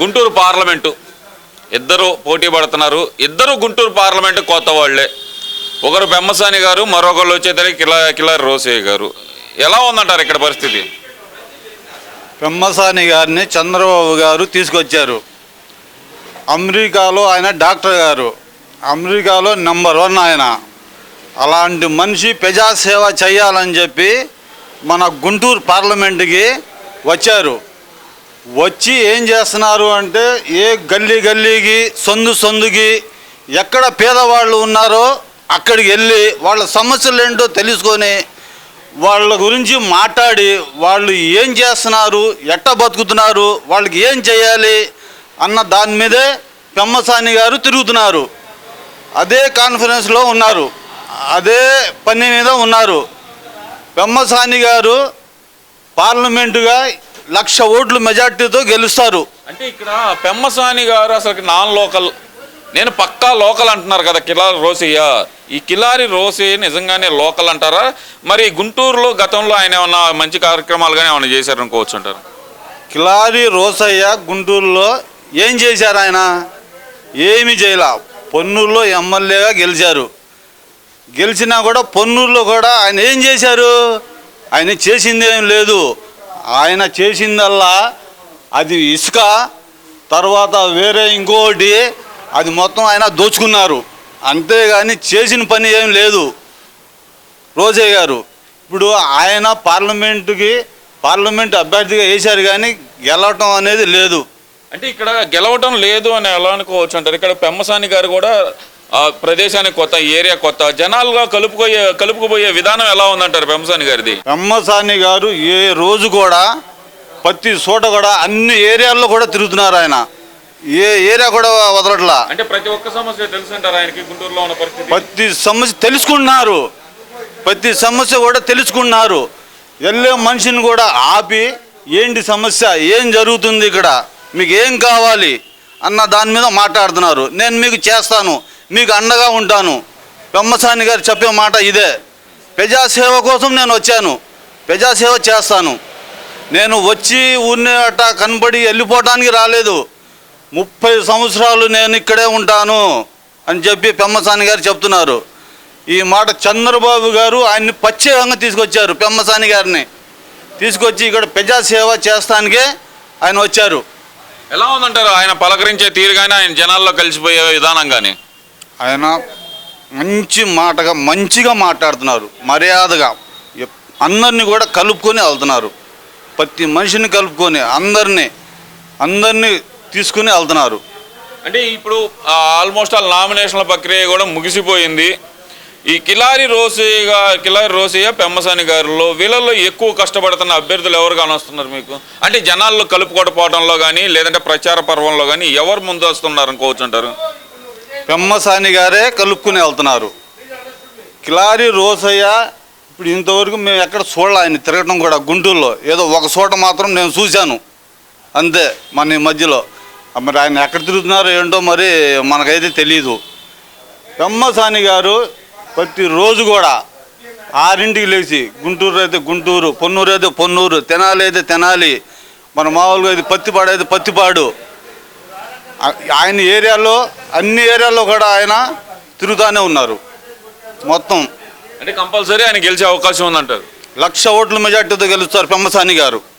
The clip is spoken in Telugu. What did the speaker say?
గుంటూరు పార్లమెంటు. ఇద్దరు పోటీ పడుతున్నారు. ఇద్దరు గుంటూరు పార్లమెంటు కొత్త వాళ్ళే ఒకరు పెమ్మసాని గారు మరొకరు వచ్చేసరికి కిలా కిలారి రోసయ్య గారు. ఎలా ఉందంటారు ఇక్కడ పరిస్థితి? పెమ్మసాని గారిని చంద్రబాబు గారు తీసుకొచ్చారు. అమెరికాలో ఆయన డాక్టర్ గారు. అమెరికాలో నెంబర్ వన్ ఆయన. అలాంటి మనిషి ప్రజాసేవ చేయాలని చెప్పి మన గుంటూరు పార్లమెంట్కి వచ్చారు. వచ్చి ఏం చేస్తున్నారు అంటే ఏ గల్లీ గల్లీకి సందు సందుకి ఎక్కడ పేదవాళ్ళు ఉన్నారో అక్కడికి వెళ్ళి వాళ్ళ సమస్యలు ఏంటో తెలుసుకొని వాళ్ళ గురించి మాట్లాడి వాళ్ళు ఏం చేస్తున్నారు ఎట్ట బతుకుతున్నారు వాళ్ళకి ఏం చేయాలి అన్న దాని మీదే పెమ్మసాని గారు తిరుగుతున్నారు. అదే కాన్ఫరెన్స్లో ఉన్నారు. అదే పని మీద ఉన్నారు. పెమ్మసాని గారు పార్లమెంటుగా లక్ష ఓట్లు మెజార్టీతో గెలుస్తారు. అంటే ఇక్కడ పెమ్మసాని గారు అసలు నాన్ లోకల్. నేను పక్కా లోకల్ అంటున్నారు కదా కిలారి రోసయ్య. ఈ కిలారి రోసయ్య నిజంగానే లోకల్ అంటారా? మరి గుంటూరులో గతంలో ఆయన ఏమన్నా మంచి కార్యక్రమాలు కానీ ఏమైనా చేశారు అనుకోవచ్చు అంటారు? కిలారి రోసయ్య గుంటూరులో ఏం చేశారు ఆయన? ఏమి చేయలే. పొన్నూరులో ఎమ్మెల్యేగా గెలిచారు. గెలిచినా కూడా పొన్నూరులో కూడా ఆయన ఏం చేశారు? ఆయన చేసింది ఏం లేదు. ఆయన చేసిందల్లా అది ఇసుక తర్వాత వేరే ఇంకోటి అది మొత్తం ఆయన దోచుకున్నారు. అంతేగాని చేసిన పని ఏం లేదు. రోజయ్య గారు ఇప్పుడు ఆయన పార్లమెంటుకి పార్లమెంట్ అభ్యర్థిగా వేశారు కానీ గెలవటం అనేది లేదు. అంటే ఇక్కడ గెలవటం లేదు అని ఎలా అనుకోవచ్చు అంటారు? ఇక్కడ పెమ్మసాని గారు కూడా ఆ ప్రదేశానికి కొత్త ఏరియా కొత్త. జనాలుగా కలుపుకోయే కలుపుకుపోయే విధానం ఎలా ఉందంటారు పెమ్మసాని గారిది? పెమ్మసాని గారు ఏ రోజు కూడా ప్రతి చోట కూడా అన్ని ఏరియాల్లో కూడా తిరుగుతున్నారు ఆయన. ఏ ఏరియా కూడా వదలట్లా. అంటే ప్రతి ఒక్క సమస్య తెలుసు అంటారు ఆయనకి గుంటూరులో ఉన్న పరిస్థితి. ప్రతి సమస్య తెలుసుకుంటున్నారు. ప్రతి సమస్య కూడా తెలుసుకుంటున్నారు. వెళ్ళే మనిషిని కూడా ఆపి ఏంటి సమస్య ఏం జరుగుతుంది ఇక్కడ మీకు ఏం కావాలి అన్న దాని మీద మాట్లాడుతున్నారు. నేను మీకు చేస్తాను. మీకు అండగా ఉంటాను. పెమ్మసాని గారు చెప్పే మాట ఇదే. ప్రజాసేవ కోసం నేను వచ్చాను. ప్రజాసేవ చేస్తాను. నేను వచ్చి ఊరినే అట్ట కనబడి వెళ్ళిపోవటానికి రాలేదు. ముప్పై సంవత్సరాలు నేను ఇక్కడే ఉంటాను అని చెప్పి పెమ్మసాని గారు చెప్తున్నారు. ఈ మాట చంద్రబాబు గారు ఆయన్ని ప్రత్యేకంగా తీసుకొచ్చారు పెమ్మసాని గారిని. తీసుకొచ్చి ఇక్కడ ప్రజాసేవ చేస్తానికే ఆయన వచ్చారు. ఎలా ఉందంటారు? ఆయన పలకరించే తీరు కానీ ఆయన జనాల్లో కలిసిపోయే విధానం కానీ ఆయన మంచి మాటగా మంచిగా మాట్లాడుతున్నారు మర్యాదగా. అందరినీ కూడా కలుపుకొని వెళ్తున్నారు. ప్రతి మనిషిని కలుపుకొని అందరినీ అందరినీ తీసుకుని వెళ్తున్నారు. అంటే ఇప్పుడు ఆల్మోస్ట్ ఆల్ నామినేషన్ల ప్రక్రియ కూడా ముగిసిపోయింది. ఈ కిలారి రోసయ్య కిలారి రోసయ్య పెమ్మసాని గారిలో వీళ్ళల్లో ఎక్కువ కష్టపడుతున్న అభ్యర్థులు ఎవరు కానొస్తున్నారు మీకు? అంటే జనాల్లో కలుపుకోకపోవడంలో కానీ లేదంటే ప్రచార పర్వంలో కానీ ఎవరు ముందు వస్తున్నారు అనుకోవచ్చు అంటారు పెమ్మసాని గారే కలుపుకుని వెళ్తున్నారు. కిలారి రోసయ్య ఇప్పుడు ఇంతవరకు మేము ఎక్కడ చూడాలి ఆయన తిరగడం కూడా గుంటూరులో. ఏదో ఒక చోట మాత్రం నేను చూశాను. అంతే మన ఈ మధ్యలో. మరి ఆయన ఎక్కడ తిరుగుతున్నారో ఏంటో మరి మనకైతే తెలియదు పెమ్మసాని గారు ప్రతిరోజు కూడా ఆరింటికి లేచి గుంటూరు అయితే గుంటూరు పొన్నూరు అయితే పొన్నూరు తెనాలి అయితే తెనాలి మన మామూలుగా అయితే పత్తిపాడు అయితే పత్తిపాడు ఆయన ఏరియాలో అన్ని ఏరియాల్లో కూడా ఆయన తిరుగుతూనే ఉన్నారు. మొత్తం. అంటే కంపల్సరీ ఆయన గెలిచే అవకాశం ఉందంటారు. లక్ష ఓట్ల మెజార్టీతో గెలుస్తారు పెమ్మసాని గారు.